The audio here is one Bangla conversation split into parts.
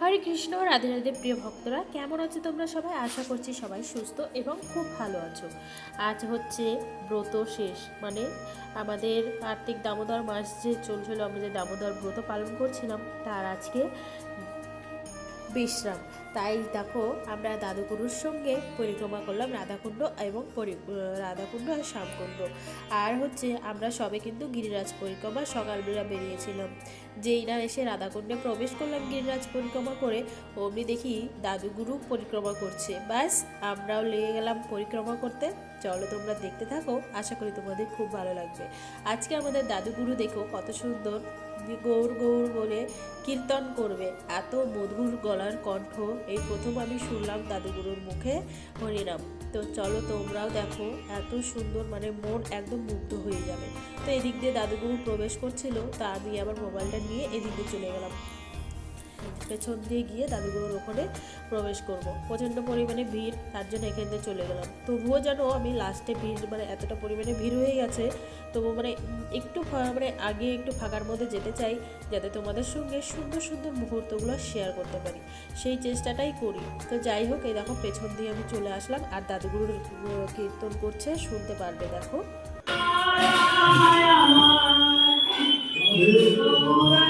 হরে কৃষ্ণ, রাধে রাধে প্রিয় ভক্তরা, কেমন আছো তোমরা সবাই? আশা করছি সবাই সুস্থ এবং খুব ভালো আছো। আজ হচ্ছে ব্রত শেষ মানে আমাদের কার্তিক দামোদর মাস যে চলছিল, আমরা যে দামোদর ব্রত পালন করছিলাম, তার আজকে বিশ্রাম। তাই দেখো, আমরা দাদুগুরুর সঙ্গে পরিক্রমা করলাম রাধাকুণ্ড এবং রাধাকুণ্ড আর শ্যামকুণ্ড। আর হচ্ছে, আমরা সবে কিন্তু গিরিরাজ পরিক্রমা সকালবেলা বেরিয়েছিলাম। যেই না এসে রাধাকুণ্ডে প্রবেশ করলাম গিরিরাজ পরিক্রমা করে, অমনি দেখি দাদুগুরু পরিক্রমা করছে। ব্যাস, আমরাও লেগে গেলাম পরিক্রমা করতে। চলো তোমরা দেখতে থাকো, আশা করি তোমাদের খুব ভালো লাগবে। আজকে আমাদের দাদুগুরু দেখো কত সুন্দর। গৌর গৌর বলে কীর্তন করবে। এত মধুর গলার কণ্ঠ। এই প্রথম আমি শুনলাম দাদুগুরুর মুখে হরিনাম। তো চলো তোমরাও দেখো, এত সুন্দর মানে মন একদম মুগ্ধ হয়ে যাবে। তো এদিক দিয়ে দাদুগুরু প্রবেশ করছিল, তা আমি আমার মোবাইলটা নিয়ে এদিক দিয়ে চলে গেলাম। পেছন দিয়ে গিয়ে দাদুগুরুর ওখানে প্রবেশ করব প্রচণ্ড পরিমাণে ভিড় তার জন্য এখান থেকে চলে গেলাম তবুও যেন আমি লাস্টে ভিড় মানে এতটা পরিমাণে ভিড় হয়ে গেছে তবু মানে একটু মানে আগে একটু ফাঁকার মধ্যে যেতে চাই যাতে তোমাদের সঙ্গে সুন্দর সুন্দর মুহূর্তগুলো শেয়ার করতে পারি সেই চেষ্টাটাই করি তো যাই হোক এই দেখো পেছন দিয়ে আমি চলে আসলাম আর দাদুগুরুর আহ, কীর্তন করছে শুনতে পারবে দেখো গায়ে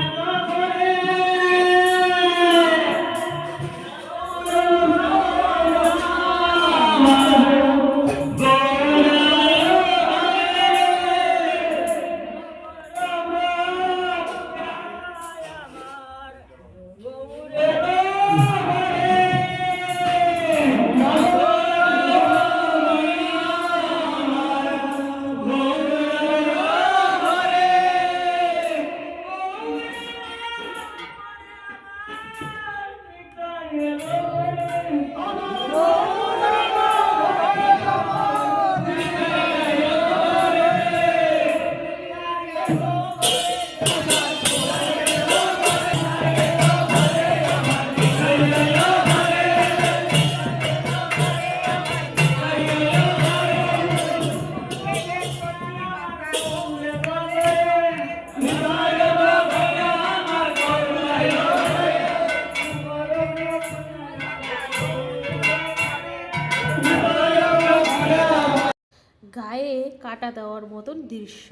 কাটা দেওয়ার মতন দৃশ্য।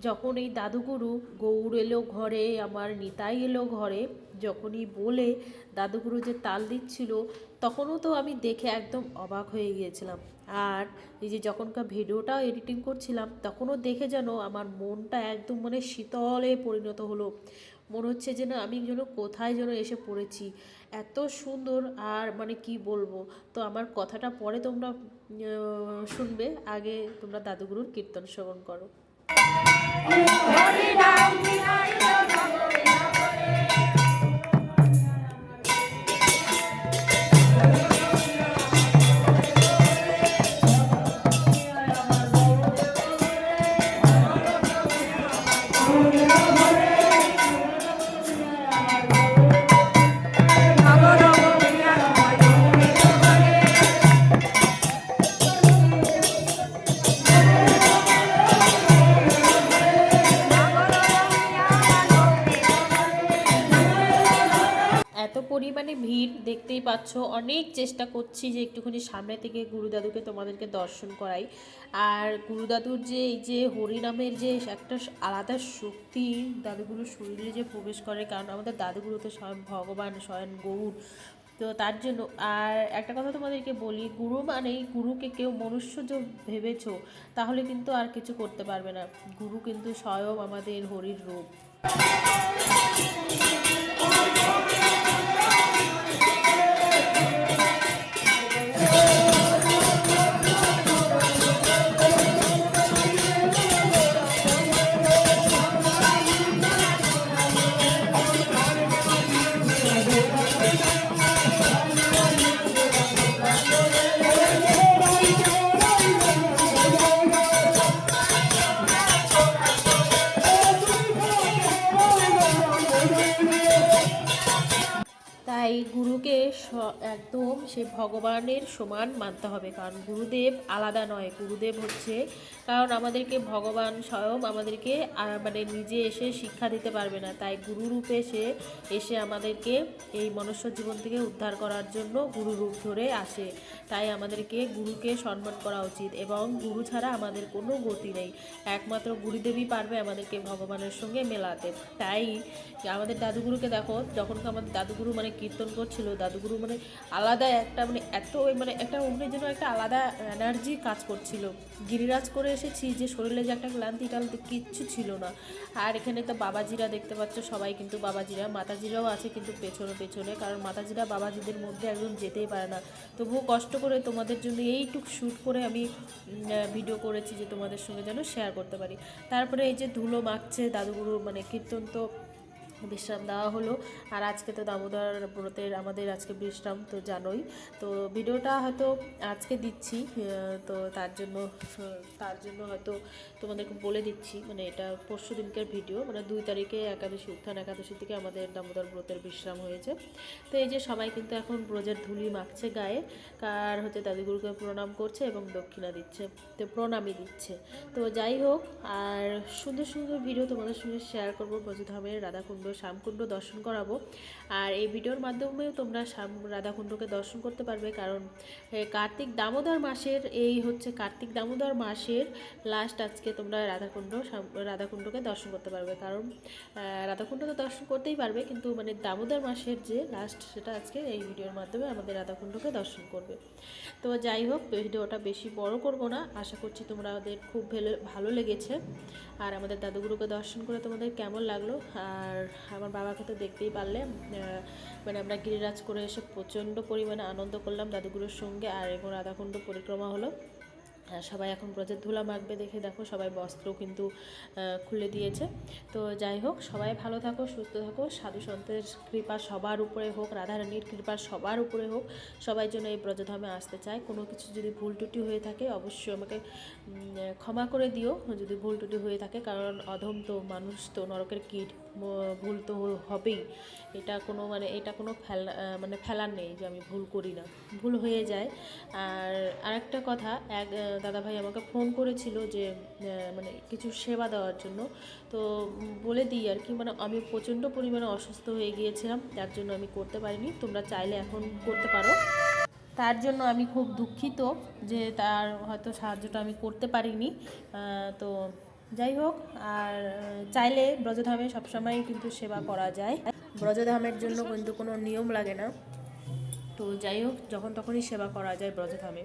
যখন এই দাদুগুরু গৌর এলো ঘরে, আমার নিতাই এলো ঘরে, যখনই বলে দাদুগুরু যে তাল দিচ্ছিল, তখনও তো আমি দেখে একদম অবাক হয়ে গিয়েছিলাম। আর এই যে যখনকার ভিডিওটাও এডিটিং করছিলাম, তখনও দেখে যেন আমার মনটা একদম মানে শীতলে পরিণত হলো। মনে হচ্ছে যে না আমি যেন কোথায় যেন এসে পড়েছি। এত সুন্দর আর মানে কি বলব? তো আমার কথাটা পরে তোমরা শুনবে। আগে তোমরা দাদুগুরুর কীর্তন শ্রবণ করো। দেখতেই পাচ্ছ অনেক চেষ্টা করছি যে একটুখানি সামনে থেকে গুরুদাদুকে তোমাদেরকে দর্শন করাই। আর গুরুদাদুর যে এই যে হরিনামের যে একটা আলাদা শক্তি দাদুগুরুর শরীরে যে প্রবেশ করে, কারণ আমাদের দাদুগুরু তো স্বয়ং ভগবান, স্বয়ং গৌর, তো তার জন্য। আর একটা কথা তোমাদেরকে বলি, গুরু মানেই গুরুকে কেউ মনুষ্য যে ভেবেছো, তাহলে কিন্তু আর কিছু করতে পারবে না। গুরু কিন্তু স্বয়ং আমাদের হরির রূপ। তাই গুরুকে একদম সে ভগবানের সমান মানতে হবে। কারণ গুরুদেব আলাদা নয়, গুরুদেব হচ্ছে, কারণ আমাদেরকে ভগবান স্বয়ং আমাদেরকে মানে নিজে এসে শিক্ষা দিতে পারবে না। তাই গুরু রূপে সে এসে আমাদেরকে এই মনুষ্য জীবন থেকে উদ্ধার করার জন্য গুরু রূপ ধরে আসে। তাই আমাদেরকে গুরুকে সম্মান করা উচিত এবং গুরু ছাড়া আমাদের কোনো গতি নেই। একমাত্র গুরুদেবই পারবে আমাদেরকে ভগবানের সঙ্গে মেলাতে। তাই আমাদের দাদুগুরুকে দেখো, যখন আমাদের দাদুগুরু মানে কীর্তন করছিল দাদুগুরু মানে আলাদা একটা মানে এত মানে একটা অন্যের জন্য একটা আলাদা এনার্জি কাজ করছিল। গিরিরাজ করে এসেছি যে শরীরে যে একটা ক্লান্তি টান্তি কিচ্ছু ছিল না। আর এখানে তো বাবাজিরা দেখতে পাচ্ছ, সবাই কিন্তু বাবাজিরা, মাতাজিরাও আছে কিন্তু পেছনে পেছনে, কারণ মাতাজিরা বাবাজিদের মধ্যে একদম যেতেই পারে না। তবুও কষ্ট করে তোমাদের জন্য এইটুক শ্যুট করে আমি ভিডিও করেছি যে তোমাদের সঙ্গে যেন শেয়ার করতে পারি। তারপরে এই যে ধুলো মাখছে, দাদুগুরু মানে কীর্তন তো বিশ্রাম দেওয়া হলো। আর আজকে তো দামোদর ব্রতের আমাদের আজকে বিশ্রাম তো জানোই। তো ভিডিওটা হয়তো আজকে দিচ্ছি তো তার জন্য তার জন্য হয়তো তোমাদেরকে বলে দিচ্ছি মানে এটা পরশু দিনকার ভিডিও মানে দুই তারিখে একাদশী, উত্থান একাদশী থেকে আমাদের দামোদর ব্রতের বিশ্রাম হয়েছে। তো এই যে সবাই কিন্তু এখন ব্রজের ধুলি মাখছে গায়ে, কার হচ্ছে দাদিগুরুকে প্রণাম করছে এবং দক্ষিণা দিচ্ছে, তো প্রণামই দিচ্ছে। তো যাই হোক, আর সুন্দর সুন্দর ভিডিও তোমাদের সঙ্গে শেয়ার করব ব্রজধামের রাধাকুণ্ড শ্যামকুণ্ড দর্শন করাবো। আর এই ভিডিওর মাধ্যমেও তোমরা শ্যাম রাধাকুণ্ডকে দর্শন করতে পারবে, কারণ কার্তিক দামোদর মাসের, এই হচ্ছে কার্তিক দামোদর মাসের লাস্ট আজকে তোমরা রাধাকুণ্ড রাধাকুণ্ডকে দর্শন করতে পারবে। কারণ রাধাকুণ্ড তো দর্শন করতেই পারবে, কিন্তু মানে দামোদর মাসের যে লাস্ট সেটা আজকে এই ভিডিওর মাধ্যমে আমাদের রাধাকুণ্ডকে দর্শন করবে। তো যাই হোক, ভিডিওটা বেশি বড় করব না। আশা করছি তোমরা ওদের খুব ভালো লেগেছে। আর আমাদের দাদুগুরুকে দর্শন করে তোমাদের কেমন লাগল? আর আমার বাবাকে তো দেখতেই পারলে মানে আমরা গিরিরাজ করে এসে প্রচণ্ড পরিমাণে আনন্দ করলাম দাদুগুরুর সঙ্গে আর এবং রাধাকুণ্ড পরিক্রমা হলো। সবাই এখন ব্রজের ধুলা মাখবে দেখে দেখো, সবাই বস্ত্র কিন্তু খুলে দিয়েছে। তো যাই হোক, সবাই ভালো থাকো, সুস্থ থাকো। সাধু সন্তের কৃপা সবার উপরে হোক, রাধারানীর কৃপা সবার উপরে হোক। সবাই যেন এই ব্রজধামে আসতে চায়। কোনো কিছু যদি ভুল ত্রুটি হয়ে থাকে, অবশ্যই আমাকে ক্ষমা করে দিও। যদি ভুল ত্রুটি হয়ে থাকে, কারণ অধম তো মানুষ তো, নরকের কীট ভুল তো হবেই। এটা কোনো মানে এটা কোনো ফেলা মানে ফেলার নেই যে আমি ভুল করি না। ভুল হয়ে যায়। আর আরেকটা কথা, এক দাদাভাই আমাকে ফোন করেছিল যে মানে কিছু সেবা দেওয়ার জন্য। তো বলে দিই আর কি মানে আমি প্রচণ্ড পরিমাণে অসুস্থ হয়ে গিয়েছিলাম যার জন্য আমি করতে পারিনি। তোমরা চাইলে এখন করতে পারো। তার জন্য আমি খুব দুঃখিত যে তার হয়তো সাহায্যটা আমি করতে পারিনি। তো যাই হোক, আর চাইলে ব্রজধামে সবসময় কিন্তু সেবা করা যায়। ব্রজধামের জন্য কিন্তু কোনো নিয়ম লাগে না। তো যাই হোক, যখন তখনই সেবা করা যায় ব্রজধামে।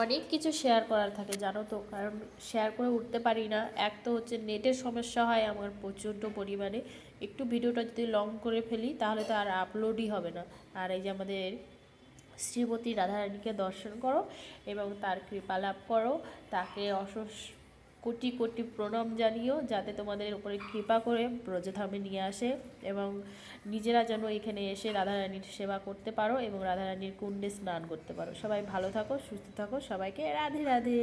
অনেক কিছু শেয়ার করার থাকে, জানো তো? কারণ শেয়ার করে উঠতে পারি না। এক তো হচ্ছে নেটের সমস্যা হয় আমার প্রচণ্ড পরিমাণে। একটু ভিডিওটা যদি লং করে ফেলি, তাহলে তো আর আপলোডই হবে না। আর এই যে আমাদের শ্রীমতী রাধারানীকে দর্শন করো এবং তার কৃপা লাভ করো, তাকে অশেষ কোটি কোটি প্রণাম জানিও যাতে তোমাদের উপরে কৃপা করে ব্রজধামে নিয়ে আসে এবং নিজেরা যেন এখানে এসে রাধারানীর সেবা করতে পারো এবং রাধারানীর কুণ্ডে স্নান করতে পারো। সবাই ভালো থাকো, সুস্থ থাকো, সবাইকে রাধে রাধে।